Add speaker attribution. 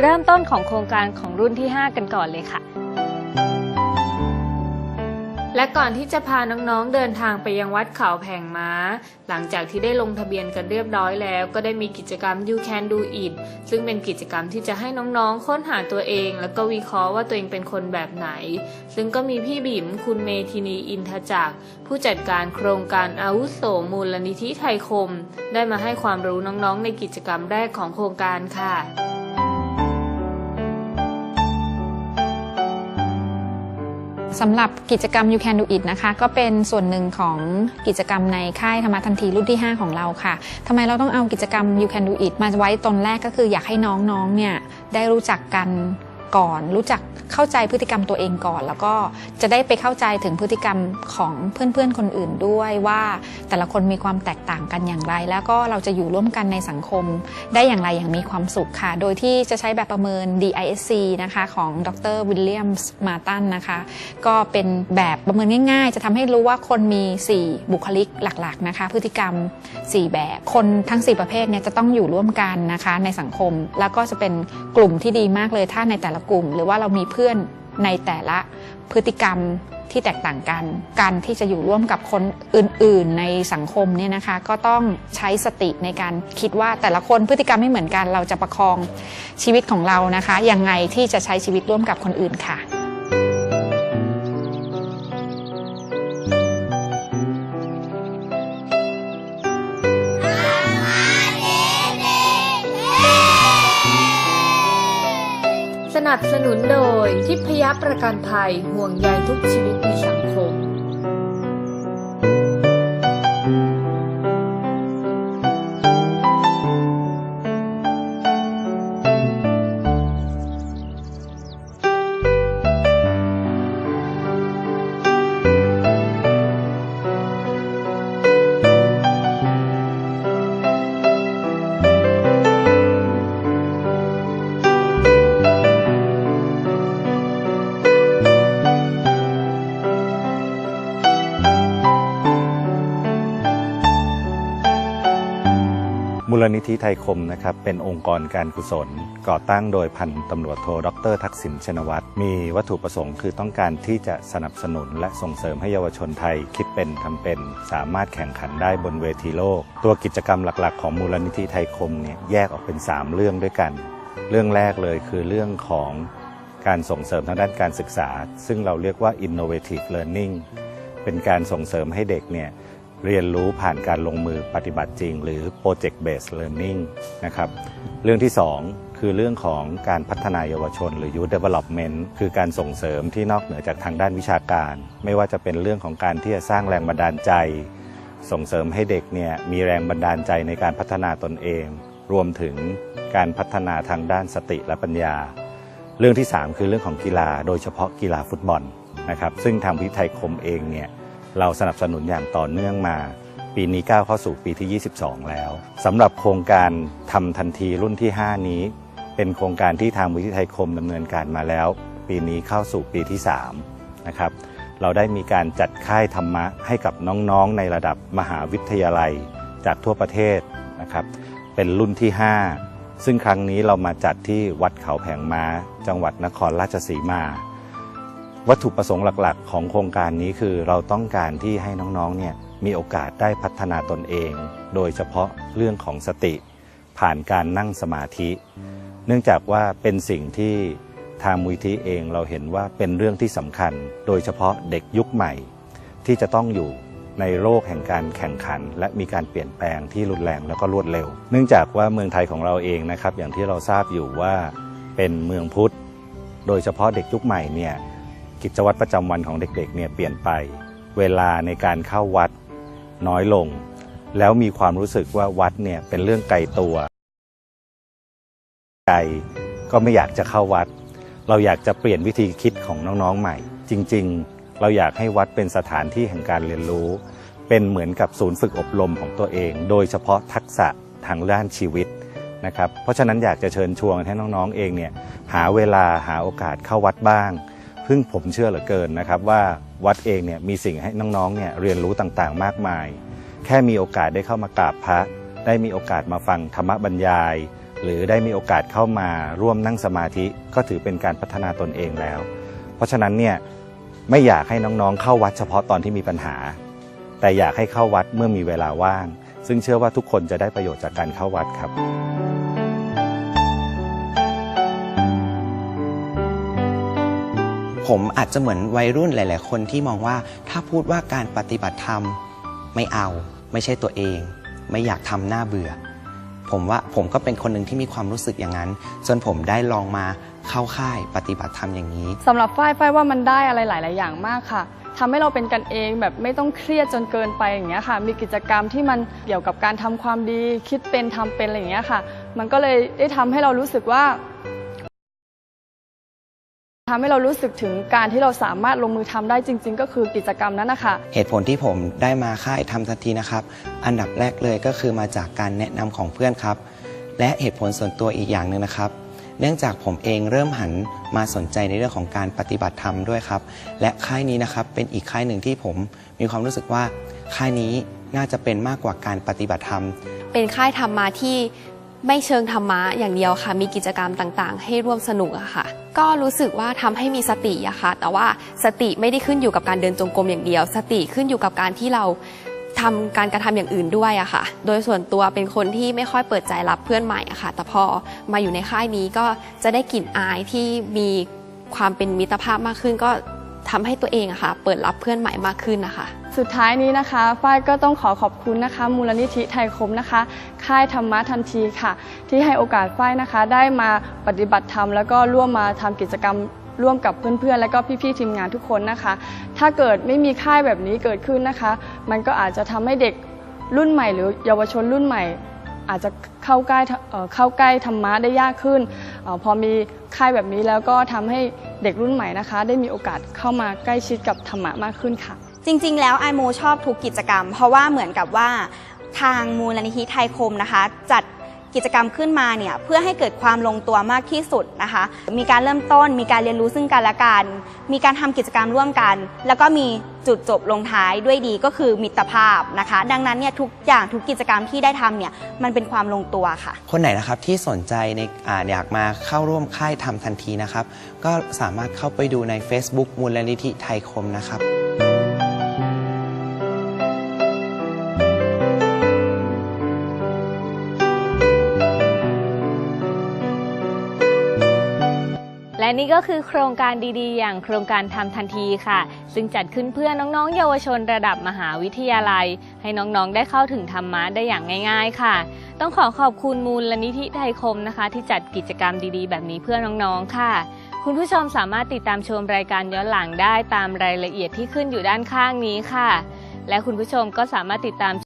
Speaker 1: เริ่มต้นของโครงการของรุ่นที่ 5 กันก่อนเลยค่ะ และก่อนที่จะพาน้องๆเดินทางไปยังวัดเขาแผงม้า หลังจากที่ได้ลงทะเบียนกันเรียบร้อยแล้ว ก็ได้มีกิจกรรม You Can Do It ซึ่งเป็นกิจกรรมที่จะให้น้องๆ ค้นหาตัวเอง แล้วก็วิเคราะห์ว่าตัวเองเป็นคนแบบไหน ซึ่งก็มีพี่บิ๋มคุณเมธินีอินทจักรผู้จัดการโครงการอาวุโสมูลนิธิไทยคม ได้มาให้ความรู้น้องๆ ในกิจกรรมแรกของโครงการค่ะ
Speaker 2: สำหรับกิจกรรม You Can Do It นะคะ ก็เป็นส่วนหนึ่งของกิจกรรมในค่ายธรรมะทันทีรุ่นที่ 5 ของเราค่ะทำไมเราต้องเอากิจกรรม You Can Do It มาไว้ตอนแรกก็คืออยากให้น้องๆเนี่ยได้รู้จักกัน ก่อน รู้จักเข้าใจพฤติกรรมตัวเองก่อน แล้วก็จะได้ไปเข้าใจถึงพฤติกรรมของเพื่อนๆคนอื่นด้วยว่า แต่ละคนมีความแตกต่างกันอย่างไร แล้วก็เราจะอยู่ร่วมกันในสังคม ได้อย่างไรอย่างมีความสุขค่ะ โดยที่จะใช้แบบประเมิน DISC นะคะของดรวิลเลียมส์มาตันนะคะก็เป็นแบบประเมินง่าย ๆ จะทำให้รู้ว่าคนมี 4 บุคลิกหลักๆนะคะพฤติกรรม 4 แบบคนทั้ง 4 ประเภทเนี่ยจะต้องอยู่ร่วมกันนะคะในสังคม แล้วก็จะเป็นกลุ่มที่ดีมากเลยถ้าในแต่ละกลุ่ม หรือว่าเรามีเพื่อนในแต่ละพฤติกรรมที่แตกต่างกัน การที่จะอยู่ร่วมกับคนอื่น ๆ ในสังคมเนี่ยนะคะ ก็ต้องใช้สติในการคิดว่าแต่ละคนพฤติกรรมไม่เหมือนกัน เราจะประคองชีวิตของเรานะคะ ยังไงที่จะใช้ชีวิตร่วมกับคนอื่นค่ะ
Speaker 1: นับสนุนโดยทิพยประกันภัยห่วงใยทุกชีวิตมีสัง
Speaker 3: ลนิธิไทยคมนะครับเป็นองค์กรการกุศล ก่อตั้งโดยพันตำรวจโทดร ทักษิณชินวัตรมีวัตถุประสงค์คือต้องการที่จะสนับสนุน และส่งเสริมให้เยาวชนไทยคิดเป็นทำเป็น สามารถแข่งขันได้บนเวทีโลก ตัวกิจกรรมหลัก ๆ ของมูลนิธิไทยคมเนี่ยแยกออกเป็น 3 เรื่องด้วยกัน เรื่องแรกเลยคือเรื่องของการส่งเสริมทางด้านการศึกษา ซึ่งเราเรียกว่า innovative learning เป็นการส่งเสริมให้เด็กเนี่ย เรียนรู้ผ่านการลงมือปฏิบัติจริง หรือ project based learning นะครับเรื่องที่ 2 คือเรื่องของการพัฒนาเยาวชน หรือ youth development คือการส่งเสริมที่นอกเหนือจากทางด้านวิชาการ ไม่ว่าจะเป็นเรื่องของการที่จะสร้างแรงบันดาลใจ ส่งเสริมให้เด็กเนี่ยมีแรงบันดาลใจในการพัฒนาตนเอง รวมถึงการพัฒนาทางด้านสติและปัญญา เรื่องที่ 3 คือเรื่องของกีฬาโดยเฉพาะกีฬาฟุตบอลนะครับซึ่งทางวิทยไทยคมเองเนี่ย เราสนับสนุนอย่างต่อเนื่องมา ปีนี้ก้าวเข้าสู่ปีที่ 22 แล้วสำหรับโครงการทำทันทีรุ่นที่ 5 นี้ เป็นโครงการที่ทางวิทยไทยคมดำเนินการมาแล้ว ปีนี้เข้าสู่ปีที่3นะครับเราได้มีการจัดค่ายธรรมะให้กับน้องๆ ในระดับมหาวิทยาลัยจากทั่วประเทศนะครับเป็นรุ่นที่ 5 ซึ่งครั้งนี้เรามาจัดที่วัดเขาแผงม้า จังหวัดนครราชสีมา วัตถุประสงค์หลักๆ ของโครงการนี้คือเราต้องการที่ให้น้องๆเนี่ยมีโอกาสได้พัฒนาตนเอง โดยเฉพาะเรื่องของสติ ผ่านการนั่งสมาธิ เนื่องจากว่าเป็นสิ่งที่ทางมูลที่เองเราเห็นว่าเป็นเรื่องที่สำคัญ โดยเฉพาะเด็กยุคใหม่ ที่จะต้องอยู่ในโลกแห่งการแข่งขัน และมีการเปลี่ยนแปลงที่รุนแรงแล้วก็รวดเร็ว เนื่องจากว่าเมืองไทยของเราเองนะครับ อย่างที่เราทราบอยู่ว่าเป็นเมืองพุทธ โดยเฉพาะเด็กยุคใหม่เนี่ย กิจวัตรประจำวันของเด็กๆเนี่ยเปลี่ยนไป เวลาในการเข้าวัดน้อยลง แล้วมีความรู้สึกว่าวัดเนี่ยเป็นเรื่องไกลตัวไกลก็ไม่อยากจะเข้าวัด เราอยากจะเปลี่ยนวิธีคิดของน้องๆใหม่ จริงๆ เราอยากให้วัดเป็นสถานที่แห่งการเรียนรู้ เป็นเหมือนกับศูนย์ฝึกอบรมของตัวเอง โดยเฉพาะทักษะทางด้านชีวิตนะครับเพราะฉะนั้นอยากจะเชิญชวนให้น้องๆเองเนี่ยหาเวลาหาโอกาสเข้าวัดบ้าง ซึ่งผมเชื่อเหลือเกินนะครับว่าวัดเองเนี่ยมีสิ่งให้น้องๆเนี่ยเรียนรู้ต่างๆ มากมาย แค่มีโอกาสได้เข้ามากราบพระ ได้มีโอกาสมาฟังธรรมบรรยาย หรือได้มีโอกาสเข้ามาร่วมนั่งสมาธิก็ถือเป็นการพัฒนาตนเองแล้ว เพราะฉะนั้นเนี่ยไม่อยากให้น้องๆ เข้าวัดเฉพาะตอนที่มีปัญหา แต่อยากให้เข้าวัดเมื่อมีเวลาว่าง ซึ่งเชื่อว่าทุกคนจะได้ประโยชน์จากการเข้าวัดครับ
Speaker 4: ผมอาจจะเหมือนวัยรุ่นหลาย ๆ คนที่มองว่าถ้าพูดว่าการปฏิบัติธรรมไม่เอา ไม่ใช่ตัวเอง ไม่อยากทำหน้าเบื่อ ผมว่าผมก็เป็นคนหนึ่งที่มีความรู้สึกอย่างนั้น จนผมได้ลองมาเข้าค่ายปฏิบัติธรรมอย่างนี้
Speaker 5: สำหรับฝ้ายฝ้ายว่ามันได้อะไรหลาย ๆ อย่างมากค่ะทำให้เราเป็นกันเองแบบไม่ต้องเครียดจนเกินไปอย่างเงี้ยค่ะ มีกิจกรรมที่มันเกี่ยวกับการทำความดี คิดเป็นทำเป็นอะไรอย่างเงี้ยค่ะ มันก็เลยได้ทำให้เรารู้สึกว่า ทำให้เรารู้สึกถึงการที่เราสามารถลงมือทำได้จริง ๆ ก็คือกิจกรรมนั้นนะคะ
Speaker 4: เหตุผลที่ผมได้มาค่ายทำทันทีนะครับ อันดับแรกเลยก็คือมาจากการแนะนำของเพื่อนครับ และเหตุผลส่วนตัวอีกอย่างหนึ่งนะครับ เนื่องจากผมเองเริ่มหันมาสนใจในเรื่องของการปฏิบัติธรรมด้วยครับ และค่ายนี้นะครับเป็นอีกค่ายหนึ่งที่ผมมีความรู้สึกว่าค่ายนี้น่าจะเป็นมากกว่าการปฏิบัติธรรม
Speaker 6: เป็นค่ายธรรมะที่ ไม่เชิงธรรมะอย่างเดียวค่ะ มีกิจกรรมต่างๆ ให้ร่วมสนุกอะค่ะ ก็รู้สึกว่าทำให้มีสติอะค่ะ แต่ว่าสติไม่ได้ขึ้นอยู่กับการเดินจงกรมอย่างเดียว สติขึ้นอยู่กับการที่เราทำการกระทำอย่างอื่นด้วยอะค่ะ โดยส่วนตัวเป็นคนที่ไม่ค่อยเปิดใจรับเพื่อนใหม่อะค่ะ แต่พอมาอยู่ในค่ายนี้ก็จะได้กลิ่นอายที่มีความเป็นมิตรภาพมากขึ้นก็ ทำให้ตัวเองอะค่ะ เปิดรับเพื่อนใหม่มากขึ้นนะคะ
Speaker 5: สุดท้ายนี้นะคะฝ้ายก็ต้องขอขอบคุณนะคะ มูลนิธิไทยคมนะคะ ค่ายธรรมะทันทีค่ะ ที่ให้โอกาสฝ้ายนะคะ ได้มาปฏิบัติธรรมแล้วก็ร่วมมาทำกิจกรรมร่วมกับเพื่อนๆ และก็พี่ๆ ทีมงานทุกคนนะคะ ถ้าเกิดไม่มีค่ายแบบนี้เกิดขึ้นนะคะ มันก็อาจจะทำให้เด็กรุ่นใหม่ หรือเยาวชนรุ่นใหม่ อาจจะเข้าใกล้เข้าใกล้ธรรมะได้ยากขึ้นออพอมีค่ายแบบนี้แล้วก็ทำให้ เด็กรุ่นใหม่นะคะ ได้มีโอกาสเข้ามาใกล้ชิดกับธรรมะมากขึ้นค่ะ
Speaker 7: จริง ๆ แล้วไอโมชอบทุกกิจกรรม เพราะว่าเหมือนกับว่าทางมูลนิธิไทยคมนะคะ จัด กิจกรรมขึ้นมาเนี่ยเพื่อให้เกิดความลงตัวมากที่สุดนะคะ มีการเริ่มต้น มีการเรียนรู้ซึ่งกันและกัน มีการทำกิจกรรมร่วมกัน แล้วก็มีจุดจบลงท้ายด้วยดีก็คือมิตรภาพนะคะ ดังนั้นเนี่ยทุกอย่างทุกกิจกรรมที่ได้ทำเนี่ยมันเป็นความลงตัวค่ะ
Speaker 4: คนไหนนะครับที่สนใจในอาอยากมาเข้าร่วมค่ายทำทันทีนะครับ ก็สามารถเข้าไปดูใน Facebook มูลนิธิไทยคมนะครับ
Speaker 1: นี่ก็คือโครงการดีๆ อย่างโครงการทำทันทีค่ะ ซึ่งจัดขึ้นเพื่อน้องๆ เยาวชนระดับมหาวิทยาลัย ให้น้องๆ ได้เข้าถึงธรรมะได้อย่างง่าย ๆ ค่ะ ต้องขอขอบคุณมูลนิธิไทยคมนะคะ ที่จัดกิจกรรมดีๆ แบบนี้เพื่อน้องๆ ค่ะ คุณผู้ชมสามารถติดตามชมรายการย้อนหลังได้ตามรายละเอียดที่ขึ้นอยู่ด้านข้างนี้ค่ะ และคุณผู้ชมก็สามารถติดตาม